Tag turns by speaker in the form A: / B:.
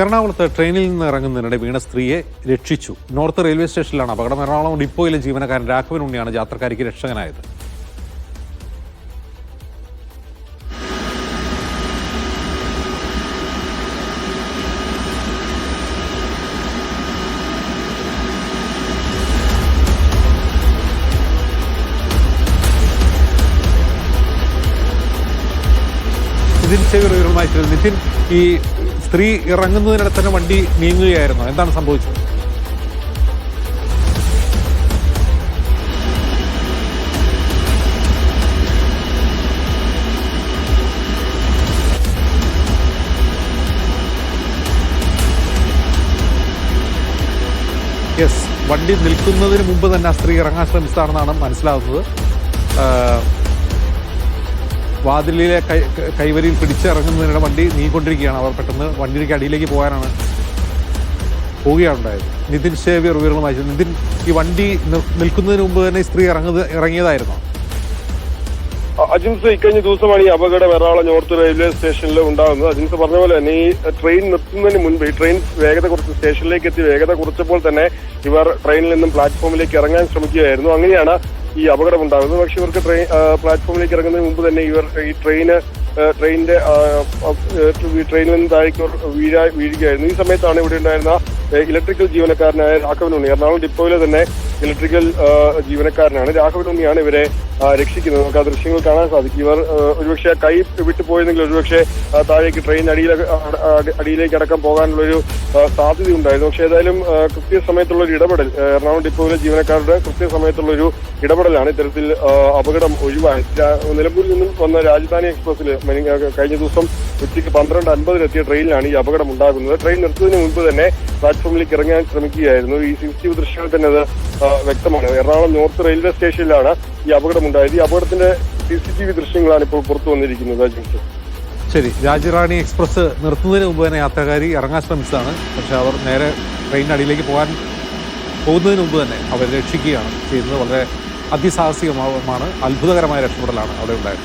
A: എറണാകുളത്ത് ട്രെയിനിൽ നിന്ന് ഇറങ്ങുന്നതിനിടെ വീണ സ്ത്രീയെ രക്ഷിച്ചു. നോർത്ത് റെയിൽവേ സ്റ്റേഷനിലാണ് അപകടം. എറണാകുളം ഡിപ്പോയിലെ ജീവനക്കാരൻ രാഘവൻ ഉണ്ണിയാണ് യാത്രക്കാരിക്ക് രക്ഷകനായത്. നിതിൻ ചേരുന്നു. നിതിൻ ഈ സ്ത്രീ ഇറങ്ങുന്നതിനിടെ തന്നെ വണ്ടി നീങ്ങുകയായിരുന്നു. എന്താണ് സംഭവിച്ചത്? യെസ് വണ്ടി നിൽക്കുന്നതിന് മുമ്പ് തന്നെ ആ സ്ത്രീ ഇറങ്ങാൻ ശ്രമിച്ചതാണെന്നാണ് മനസ്സിലാവുന്നത്. ആ, വാതിലിലെ കൈ കൈവരിയിൽ പിടിച്ചിറങ്ങുന്നതിനിടെ വണ്ടി നീങ്ങിക്കൊണ്ടിരിക്കുകയാണ്. അവർ പെട്ടെന്ന് വണ്ടിയിലേക്ക് അടിയിലേക്ക് പോകാനാണ് പോവുകയാണ് ഉണ്ടായത് നിതിൻ വിവരങ്ങളുമായി ചോദിച്ചു. നിതിൻ ഈ വണ്ടി നിൽക്കുന്നതിന് മുമ്പ് തന്നെ സ്ത്രീ ഇറങ്ങുന്നത് ഇറങ്ങിയതായിരുന്നു?
B: അജിൻസ് ഇക്കഴിഞ്ഞ ദിവസമാണ് ഈ അപകടം എറണാകുളം നോർത്ത് റെയിൽവേ സ്റ്റേഷനിൽ ഉണ്ടാകുന്നത്. അജിൻസ് പറഞ്ഞ പോലെ തന്നെ ഈ ട്രെയിൻ നിർത്തുന്നതിന് മുൻപ് ഈ ട്രെയിൻ വേഗത കുറച്ച് സ്റ്റേഷനിലേക്ക് എത്തി വേഗത കുറച്ചപ്പോൾ തന്നെ ഇവർ ട്രെയിനിൽ നിന്നും പ്ലാറ്റ്ഫോമിലേക്ക് ഇറങ്ങാൻ ശ്രമിക്കുകയായിരുന്നു. അങ്ങനെയാണ് ഈ അപകടം ഉണ്ടാകുന്നത് പക്ഷെ ഇവർക്ക് ട്രെയിൻ പ്ലാറ്റ്ഫോമിലേക്ക് ഇറങ്ങുന്നതിന് മുമ്പ് തന്നെ ഇവർ ഈ ട്രെയിന് ട്രെയിനിന്റെ ട്രെയിനിൽ നിന്ന് താഴേക്ക് വീഴാ വീഴുകയായിരുന്നു. ഈ സമയത്താണ് ഇവിടെ ഉണ്ടായിരുന്ന ഇലക്ട്രിക്കൽ ജീവനക്കാരനായ രാഘവൻ ഉണ്ണി. എറണാകുളം ഡിപ്പോയിലെ തന്നെ ഇലക്ട്രിക്കൽ ജീവനക്കാരനാണ്. രാഘവൻ ഉണ്ണിയാണ് ഇവരെ രക്ഷിക്കുന്നത് നമുക്ക് ആ ദൃശ്യങ്ങൾ കാണാൻ സാധിക്കും. ഇവർ ഒരുപക്ഷെ കൈ വിട്ടുപോയെങ്കിൽ ഒരുപക്ഷെ താഴേക്ക് ട്രെയിൻ അടിയിലേക്ക് അട- അട- അടിയിലേക്ക് അടക്കം പോകാനുള്ളൊരു സാധ്യത സാധ്യതയുണ്ടായിരുന്നു. പക്ഷേ ഏതായാലും കൃത്യ കൃത്യസമയത്തുള്ള ഒരു ഇടപെടൽ എറണാകുളം ഡിപ്പോയിലെ ജീവനക്കാരുടെ കൃത്യസമയത്തുള്ള ഒരു ഇടപെടലാണ് ഇത്തരത്തിൽ അപകടം ഒഴിവായത്. രാ- നിലമ്പൂരിൽ നിന്നും വന്ന രാജധാനി എക്സ്പ്രസിൽ കഴിഞ്ഞ ദിവസം ഉച്ചയ്ക്ക് പന്ത്രണ്ട് അൻപതിനെത്തിയ ട്രെയിനിലാണ് ഈ അപകടം ഉണ്ടാകുന്നത് ട്രെയിൻ നിർത്തുന്നതിന് മുൻപ് തന്നെ പ്ലാറ്റ്ഫോമിലേക്ക് ഇറങ്ങാൻ ശ്രമിക്കുകയായിരുന്നു. ഈ സി സി ദൃശ്യങ്ങൾ തന്നെ അത് വ്യക്തമാണ്. എറണാകുളം നോർത്ത് റെയിൽവേ സ്റ്റേഷനിലാണ് ഈ അപകടം ഉണ്ടായത് ഈ അപകടത്തിന്റെ സി സി ടി വി ദൃശ്യങ്ങളാണ് ഇപ്പോൾ പുറത്തു വന്നിരിക്കുന്നത്
A: ശരി. രാജറാണി എക്സ്പ്രസ് നിർത്തുന്നതിന് മുമ്പ് തന്നെ യാത്രക്കാരി ഇറങ്ങാൻ ശ്രമിച്ചതാണ്. പക്ഷെ അവർ നേരെ ട്രെയിനിന് അടിയിലേക്ക് പോകാൻ പോകുന്നതിന് മുമ്പ് തന്നെ അവർ രക്ഷിക്കുകയാണ്. ചെയ്യുന്നത് വളരെ അതിസാഹസികമാണ് അത്ഭുതകരമായ രക്ഷപ്പെടലാണ് അവിടെ ഉണ്ടായത്.